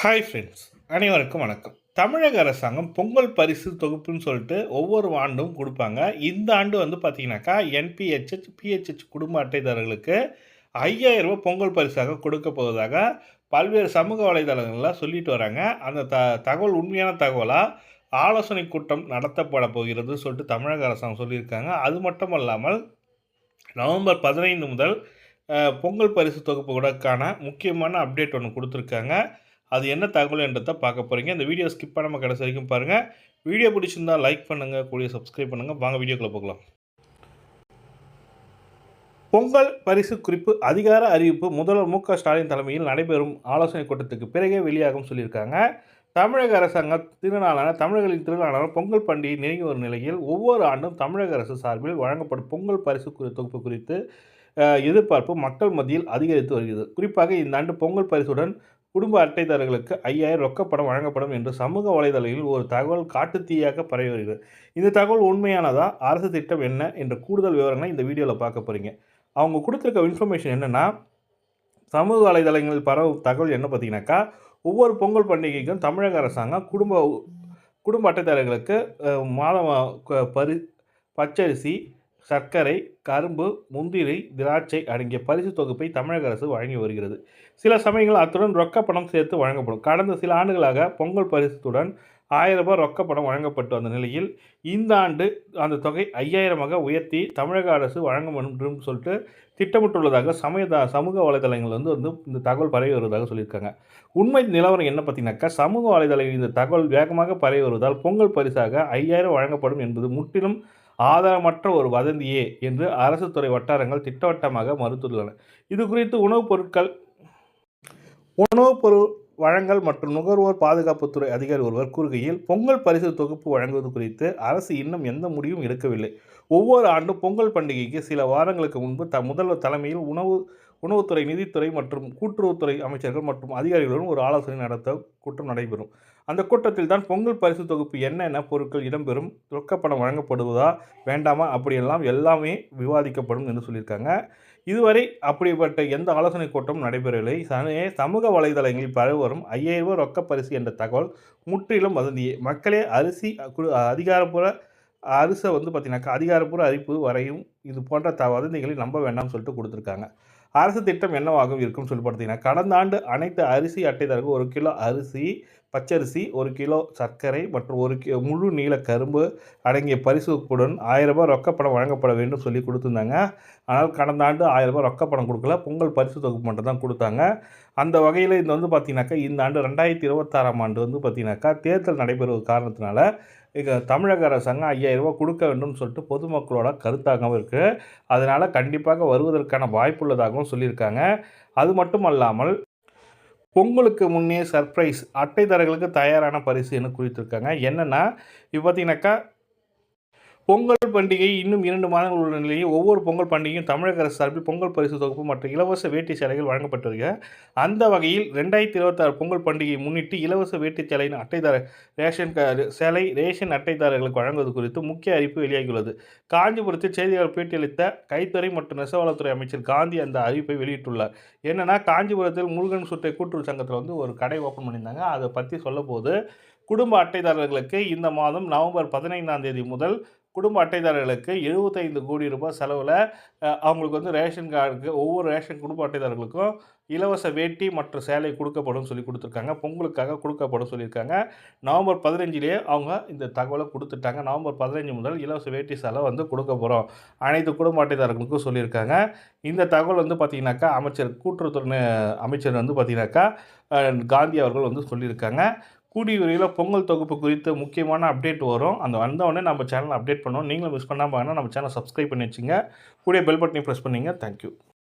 Hi friends அனைவருக்கும் வணக்கம். தமிழக அரசாங்கம் பொங்கல் பரிசு தொகுப்புன்னு சொல்லிட்டு ஒவ்வொரு ஆண்டும் கொடுப்பாங்க. இந்த ஆண்டு வந்து பார்த்தீங்கன்னாக்கா என்பிஹெச்ஹெச் பிஹெச்ஹெச் குடும்ப அட்டைதாரர்களுக்கு ஐயாயிரம் ரூபாய் பொங்கல் பரிசாக கொடுக்க போவதாக பல்வேறு சமூக வலைதளங்கள்லாம் சொல்லிட்டு வராங்க. அந்த த தகவல் உண்மையான தகவலாக ஆலோசனை கூட்டம் நடத்தப்பட போகிறது சொல்லிட்டு தமிழக அரசாங்கம் சொல்லியிருக்காங்க. அது மட்டும் இல்லாமல் நவம்பர் பதினைந்து முதல் பொங்கல் பரிசு தொகுப்பு கூடக்கான முக்கியமான அப்டேட் ஒன்று கொடுத்துருக்காங்க. அது என்ன தகவல் என்றதை பார்க்க போகிறீங்க இந்த வீடியோ ஸ்கிப் பண்ணாமல் கடைசி வரைக்கும் பாருங்கள் வீடியோ பிடிச்சிருந்தா லைக் பண்ணுங்கள் கூடிய சப்ஸ்கிரைப் பண்ணுங்கள் வாங்க வீடியோக்குள்ளே போகலாம். பொங்கல் பரிசு குறிப்பு அதிகார அறிவிப்பு முதல்வர் மு ஸ்டாலின் தலைமையில் நடைபெறும் ஆலோசனை கூட்டத்துக்கு பிறகே வெளியாகும் சொல்லியிருக்காங்க. தமிழக அரசாங்கம் திருநாளான தமிழர்களின் திருநாளான பொங்கல் பண்டிகை நெருங்கி வரும் நிலையில் ஒவ்வொரு ஆண்டும் தமிழக அரசு சார்பில் வழங்கப்படும் பொங்கல் பரிசு தொகுப்பு குறித்து எதிர்பார்ப்பு மக்கள் மத்தியில் அதிகரித்து வருகிறது. குறிப்பாக இந்த ஆண்டு பொங்கல் பரிசுடன் குடும்ப அட்டைதாரர்களுக்கு ஐயாயிரம் ரொக்கப்படம் வழங்கப்படும் என்று சமூக வலைதளங்களில் ஒரு தகவல் காட்டுத்தீயாக பரவி வருகிறது. இந்த தகவல் உண்மையானதா? அரசு திட்டம் என்ன? என்ற கூடுதல் விவரங்களை இந்த வீடியோவில் பார்க்க போகிறீங்க அவங்க கொடுத்துருக்க இன்ஃபர்மேஷன் என்னென்னா சமூக வலைதளங்களில் பரவும் தகவல் என்ன பார்த்தீங்கன்னாக்கா ஒவ்வொரு பொங்கல் பண்டிகைக்கும் தமிழக அரசாங்கம் குடும்ப குடும்ப அட்டைதாரர்களுக்கு மாதம் பரி பச்சரிசி சர்க்கரை கரும்பு முந்திரி திராட்சை அடங்கிய பரிசு தொகுப்பை தமிழக அரசு வழங்கி வருகிறது. சில சமயங்கள் அத்துடன் ரொக்க பணம் சேர்த்து வழங்கப்படும். கடந்த சில ஆண்டுகளாக பொங்கல் பரிசுத்துடன் ஆயிரம் ரூபாய் ரொக்க பணம் வழங்கப்பட்டு வந்த நிலையில் இந்த ஆண்டு அந்த தொகை ஐயாயிரமாக உயர்த்தி தமிழக அரசு வழங்க வேண்டும் சொல்லிட்டு திட்டமிட்டுள்ளதாக சமய சமூக வலைதளங்கள் வந்து வந்து இந்த தகவல் பரவி வருவதாக சொல்லியிருக்காங்க. உண்மை நிலவரம் என்ன பார்த்தீங்கன்னாக்கா சமூக வலைதளங்களில் இந்த தகவல் வேகமாக பரவி வருவதால் பொங்கல் பரிசாக ஐயாயிரம் வழங்கப்படும் என்பது முற்றிலும் ஆதாரமற்ற ஒரு வதந்தியே என்று அரசு துறை வட்டாரங்கள் திட்டவட்டமாக மறுத்துள்ளன. இது குறித்து உணவுப் பொருட்கள் உணவுப் பொருள் வழங்கல் மற்றும் நுகர்வோர் பாதுகாப்புத்துறை அதிகாரி ஒருவர் கூறுகையில் பொங்கல் பரிசு தொகுப்பு வழங்குவது குறித்து அரசு இன்னும் எந்த முடிவும் எடுக்கவில்லை. ஒவ்வொரு ஆண்டும் பொங்கல் பண்டிகைக்கு சில வாரங்களுக்கு முன்பு த முதல்வர் தலைமையில் உணவு உணவுத்துறை நிதித்துறை மற்றும் கூட்டுறவுத்துறை அமைச்சர்கள் மற்றும் அதிகாரிகளுடன் ஒரு ஆலோசனை நடத்த கூட்டம் நடைபெறும். அந்த கூட்டத்தில் தான் பொங்கல் பரிசு தொகுப்பு என்னென்ன பொருட்கள் இடம்பெறும் ரொக்கப்பணம் வழங்கப்படுவதா வேண்டாமா அப்படியெல்லாம் எல்லாமே விவாதிக்கப்படும் என்று சொல்லியிருக்காங்க. இதுவரை அப்படிப்பட்ட எந்த ஆலோசனை கூட்டமும் நடைபெறவில்லை. சனே சமூக வலைதளங்களில் பரவரும் வரும் ஐயாயிரம் ரூபாய் ரொக்க பரிசு என்ற தகவல் முற்றிலும் வதந்தியே மக்களே அரிசி அதிகாரப்பூர்வ அரசை வந்து பார்த்தீங்கன்னாக்கா அதிகாரப்பூர்வ அறிவிப்பு வரையும் இது போன்ற த வதந்திகளை நம்ப வேண்டாம்னு சொல்லிட்டு கொடுத்துருக்காங்க. அரசு திட்டம் என்னவாகவும் இருக்கும்னு சொல்லி பார்த்தீங்கன்னா கடந்த ஆண்டு அனைத்து அரிசி அட்டைதாரர்கள் ஒரு கிலோ அரிசி பச்சரிசி ஒரு கிலோ சர்க்கரை மற்றும் ஒரு கி முழு நீள கரும்பு அடங்கிய பரிசுடன் ஆயிரம் ரூபாய் ரொக்கப்பணம் வழங்கப்பட வேண்டும் சொல்லி கொடுத்துருந்தாங்க. ஆனால் கடந்த ஆண்டு ஆயிரரூபா ரொக்கப்பணம் கொடுக்கல. பொங்கல் பரிசு தொகுப்பு மட்டும் தான் கொடுத்தாங்க. அந்த வகையில் இது வந்து பார்த்திங்கனாக்கா இந்த ஆண்டு ரெண்டாயிரத்தி இருபத்தாறாம் ஆண்டு வந்து பார்த்தீங்கன்னாக்கா தேர்தல் நடைபெறுவது காரணத்தினால இங்கே தமிழக அரசாங்கம் ஐயாயிரம் கொடுக்க வேண்டும்னு சொல்லிட்டு பொதுமக்களோட கருத்தாகவும் இருக்குது அதனால் கண்டிப்பாக வருவதற்கான வாய்ப்புள்ளதாகவும் சொல்லியிருக்காங்க. அது மட்டும் அல்லாமல் பொங்கலுக்கு முன்னே சர்ப்ரைஸ் அட்டைதாரர்களுக்கு தயாரான பரிசு என குறித்திருக்காங்க. என்னென்னா இப்போ பார்த்தீங்கன்னாக்கா பொங்கல் பண்டிகை இன்னும் இரண்டு மாதங்கள் உள்ள நிலையில் ஒவ்வொரு பொங்கல் பண்டிகையும் தமிழக அரசு சார்பில் பொங்கல் பரிசு தொகுப்பு மற்றும் இலவச வேட்டி சேலைகள் வழங்கப்பட்டு அந்த வகையில் ரெண்டாயிரத்தி இருபத்தாறு பொங்கல் பண்டிகையை முன்னிட்டு இலவச வேட்டி சேலையின் அட்டைதார ரேஷன் க- சேலை ரேஷன் அட்டைதாரர்களுக்கு வழங்குவது குறித்து முக்கிய அறிவிப்பு வெளியாகியுள்ளது. காஞ்சிபுரத்தில் செய்தியாளர் பேட்டியளித்த கைத்தறி மற்றும் நெசவாளத்துறை அமைச்சர் காந்தி அந்த அறிவிப்பை வெளியிட்டுள்ளார். என்னென்னா காஞ்சிபுரத்தில் முருகன் சுற்றை கூட்டுறவு சங்கத்தில் வந்து ஒரு கடை ஓப்பன் பண்ணியிருந்தாங்க. அதை பற்றி சொல்லும்போது குடும்ப அட்டைதாரர்களுக்கு இந்த மாதம் நவம்பர் பதினைந்தாம் தேதி முதல் குடும்ப அட்டைதாரர்களுக்கு 75 கோடி ரூபாய் செலவில் அவங்களுக்கு வந்து ரேஷன் கார்டுக்கு ஒவ்வொரு ரேஷன் குடும்ப அட்டைதாரர்களுக்கும் இலவச வேட்டி மற்றும் சேலை கொடுக்கப்படும் சொல்லி கொடுத்துருக்காங்க. பொங்கலுக்காக கொடுக்கப்படும் சொல்லியிருக்காங்க. நவம்பர் பதினஞ்சிலேயே அவங்க இந்த தகவலை கொடுத்துட்டாங்க. நவம்பர் பதினஞ்சு முதல் இலவச வேட்டி சேலை வந்து கொடுக்க போகிறோம் அனைத்து குடும்ப அட்டைதாரர்களுக்கும் சொல்லியிருக்காங்க. இந்த தகவல் வந்து பார்த்திங்கனாக்கா அமைச்சர் கூட்டுறவுத்துறை அமைச்சர் வந்து பார்த்திங்கனாக்கா காந்தி அவர்கள் வந்து சொல்லியிருக்காங்க. கூடிய விரைவில் பொங்கல் தொகுப்பு குறித்த முக்கியமான அப்டேட் வரும். அந்த வந்தவொடனே நம்ம சேனல் அப்டேட் பண்ணுவோம். நீங்களும் மிஸ் பண்ணாமல் நம்ம சேனல் சப்ஸ்கிரைப் பண்ணி வச்சுங்க. கூடிய பெல் பட்டனை ப்ரெஸ் பண்ணிங்க. தேங்க்யூ